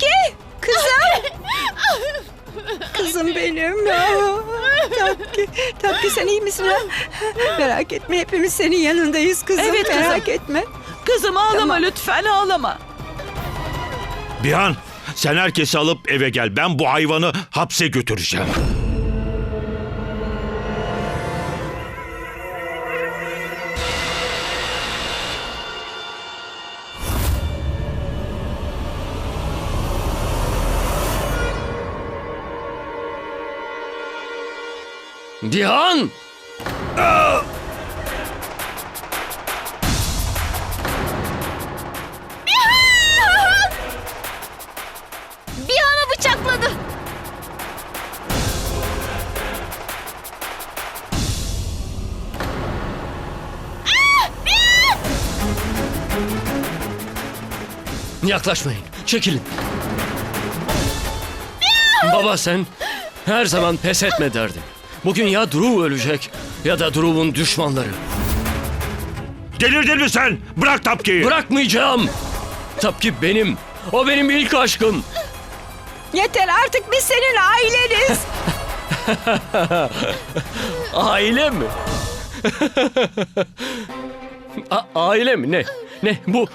Tapki! Kızım! Kızım benim. Aa, Tapki, Tapki sen iyi misin ha? Merak etme hepimiz senin yanındayız kızım. Evet kızım. Merak etme. Kızım ağlama Tamam. lütfen ağlama. Bihan sen herkesi alıp eve gel. Ben bu hayvanı hapse götüreceğim. Dihan! Bir ana bıçakladı. Yaklaşmayın. Çekilin. Baba sen her zaman pes etme derdin. Bugün ya Drew ölecek ya da Drew'un düşmanları. Delirdin mi sen? Bırak Tapki'yi. Bırakmayacağım. Tapki benim. O benim ilk aşkım. Yeter artık biz senin aileniz. Aile mi? A- aile mi? Ne? Ne? Bu,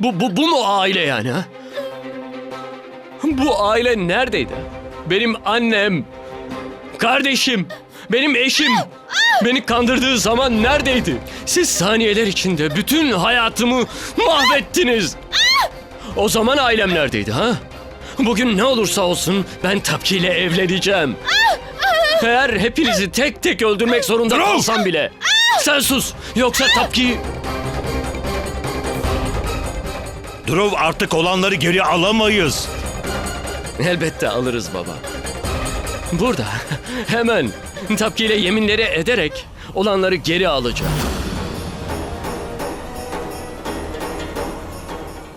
bu, bu, bu mu aile yani ha? Bu aile neredeydi? Benim annem, kardeşim, benim eşim. Beni kandırdığı zaman neredeydi? Siz saniyeler içinde bütün hayatımı mahvettiniz. O zaman ailem neredeydi ha? Bugün ne olursa olsun ben Tapki ile evleneceğim. Eğer hepinizi tek tek öldürmek zorunda kalsam bile. Sen sus. Yoksa Tapki... Drew artık olanları geri alamayız. Elbette alırız baba. Burada hemen Tapki ile yeminleri ederek olanları geri alacağım.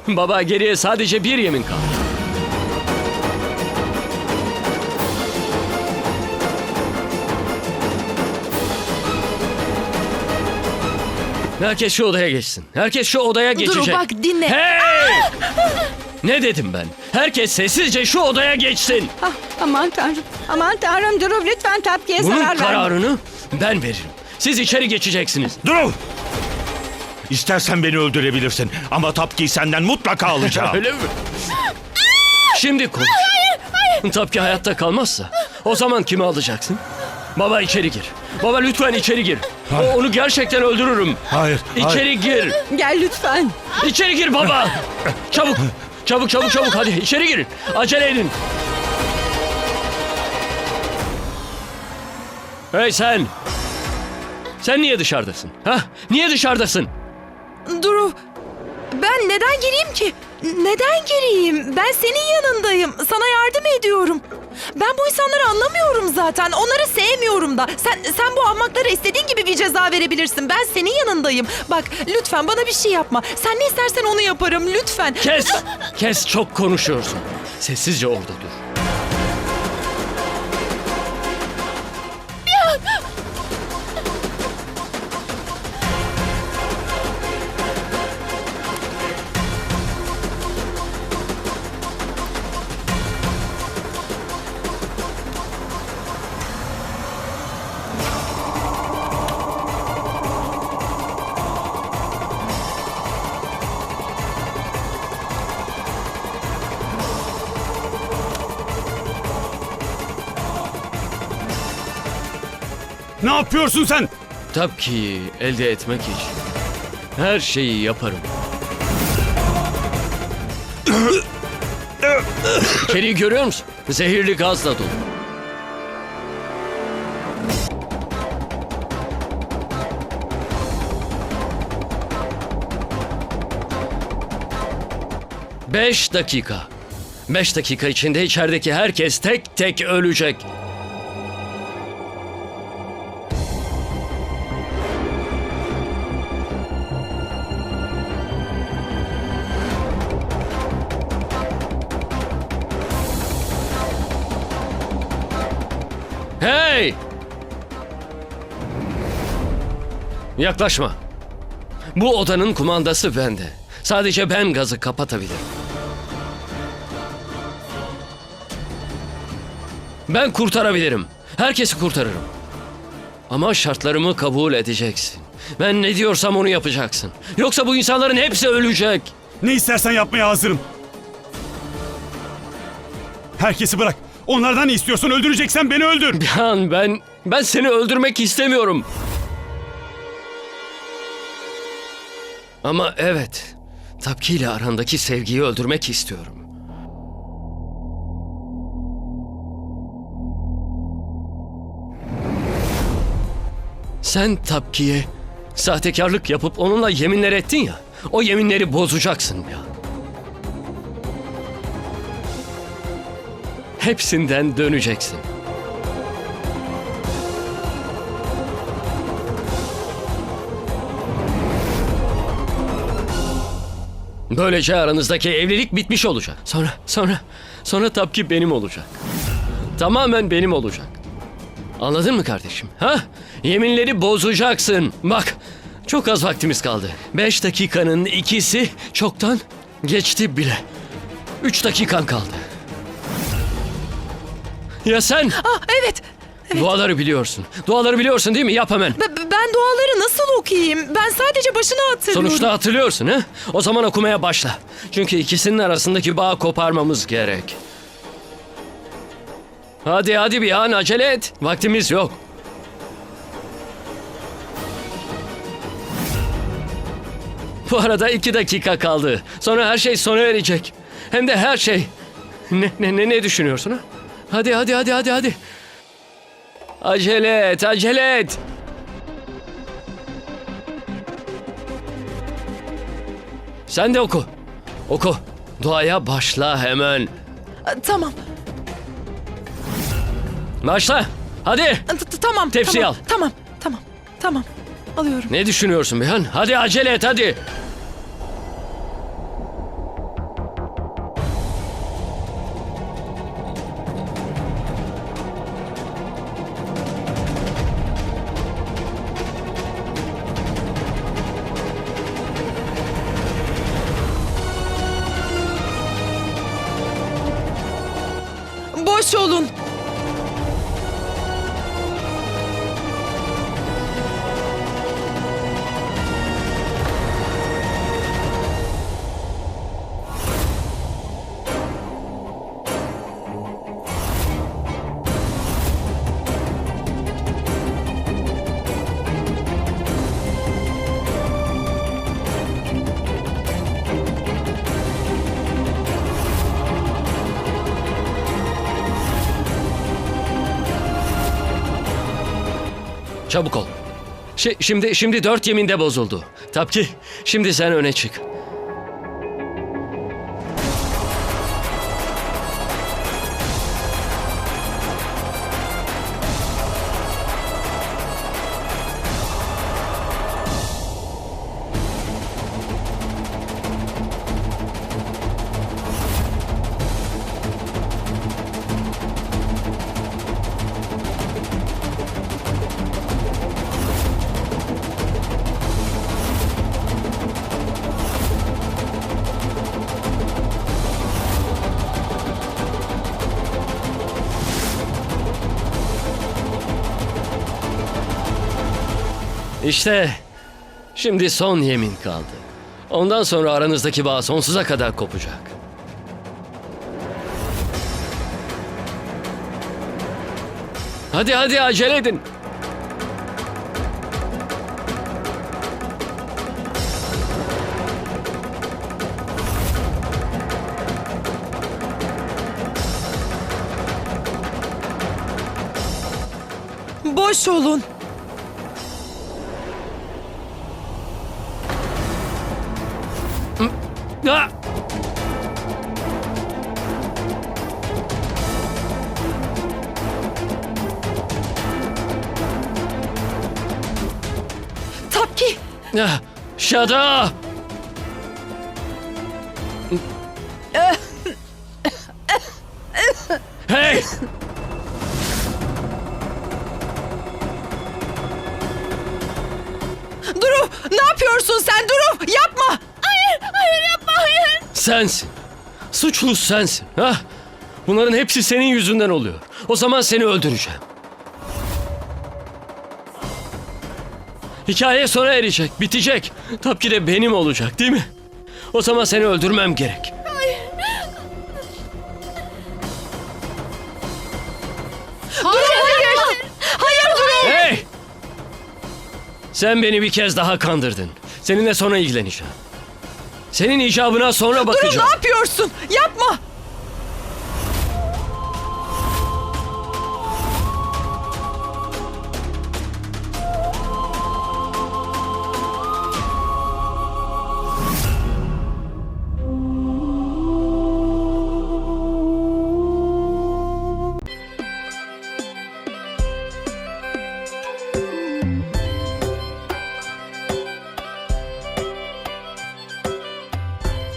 Baba geriye sadece bir yemin kaldı. Herkes şu odaya geçsin. Herkes şu odaya geçecek. bak, dinle. Hey! Ne dedim ben? Herkes sessizce şu odaya geçsin. Ah, aman tanrım. Aman tanrım Durup lütfen Tapki'ye Bunun zarar verme. kararını ben veririm. Siz içeri geçeceksiniz. Drew! İstersen beni öldürebilirsin ama Tapki'yi senden mutlaka alacağım. Öyle mi? Şimdi konuş. Tabii ki hayatta kalmazsa o zaman kimi alacaksın? Baba içeri gir. Baba lütfen içeri gir. O, onu gerçekten öldürürüm. Hayır, İçeri gir. Gel lütfen. İçeri gir baba. Çabuk. Çabuk çabuk çabuk hadi içeri girin. Acele edin. Hey sen. Sen niye dışarıdasın? Ha? Niye dışarıdasın? Duru ben neden gireyim ki? Neden gireyim? Ben senin yanındayım. Sana yardım ediyorum. Ben bu insanları anlamıyorum zaten. Onları sevmiyorum da. Sen sen bu ahmaklara istediğin gibi bir ceza verebilirsin. Ben senin yanındayım. Bak lütfen bana bir şey yapma. Sen ne istersen onu yaparım lütfen. Kes! Kes çok konuşuyorsun. Sessizce orada dur. Yapıyorsun sen? Tabii ki elde etmek için. Her şeyi yaparım. İçeriği görüyor musun? Zehirli gazla dolu. Beş dakika. Beş dakika içinde içerideki herkes tek tek ölecek. Hey! Yaklaşma. Bu odanın kumandası bende. Sadece ben gazı kapatabilirim. Ben kurtarabilirim. Herkesi kurtarırım. Ama şartlarımı kabul edeceksin. Ben ne diyorsam onu yapacaksın. Yoksa bu insanların hepsi ölecek. Ne istersen yapmaya hazırım. Herkesi bırak. Onlardan ne istiyorsun? Öldüreceksen beni öldür. Bihan ben ben seni öldürmek istemiyorum. Ama evet, Tapki ile arandaki sevgiyi öldürmek istiyorum. Sen Tapki'ye sahtekarlık yapıp onunla yeminler ettin ya. O yeminleri bozacaksın ya. Hepsinden döneceksin. Böylece aranızdaki evlilik bitmiş olacak. Sonra, sonra, sonra Tapki benim olacak. Tamamen benim olacak. Anladın mı kardeşim? Ha? Yeminleri bozacaksın. Bak, çok az vaktimiz kaldı. Beş dakikanın ikisi çoktan geçti bile. Üç dakikan kaldı. Ya sen? Ah evet. Duaları biliyorsun. Duaları biliyorsun değil mi? Yap hemen. B- ben duaları nasıl okuyayım? Ben sadece başını hatırlıyorum. Sonuçta hatırlıyorsun ha? O zaman okumaya başla. Çünkü ikisinin arasındaki bağı koparmamız gerek. Hadi hadi bir an acele et. Vaktimiz yok. Bu arada iki dakika kaldı. Sonra her şey sona erecek. Hem de her şey. Ne, ne, ne, ne düşünüyorsun ha? Hadi hadi hadi hadi hadi. Acele et, acele et. Sen de oku. Oku. Duaya başla hemen. Ah, Tamam. Başla. Hadi. T- Tamam. Tepsiyi tamam, al. Tamam. Tamam. Tamam. Alıyorum. Ne düşünüyorsun Bihan? Hadi acele et hadi. Boş olun. Çabuk ol. Şi- şimdi şimdi dört yeminde bozuldu. Tapki şimdi sen öne çık. İşte şimdi son yemin kaldı. Ondan sonra aranızdaki bağ sonsuza kadar kopacak. Hadi hadi acele edin. Boş olun. Shut up! Hey! Duru ne yapıyorsun sen Duru? Yapma. Hayır, hayır yapma, hayır. Sensin. Suçlu sensin. Ha? Bunların hepsi senin yüzünden oluyor. O zaman seni öldüreceğim. Hikaye sona erecek, bitecek. Tabii de benim olacak değil mi? O zaman seni öldürmem gerek. Hayır. Hayır durun. Hey! Sen beni bir kez daha kandırdın. Seninle sonra ilgileneceğim. Senin icabına sonra Durun bakacağım. ne yapıyorsun? Yapma.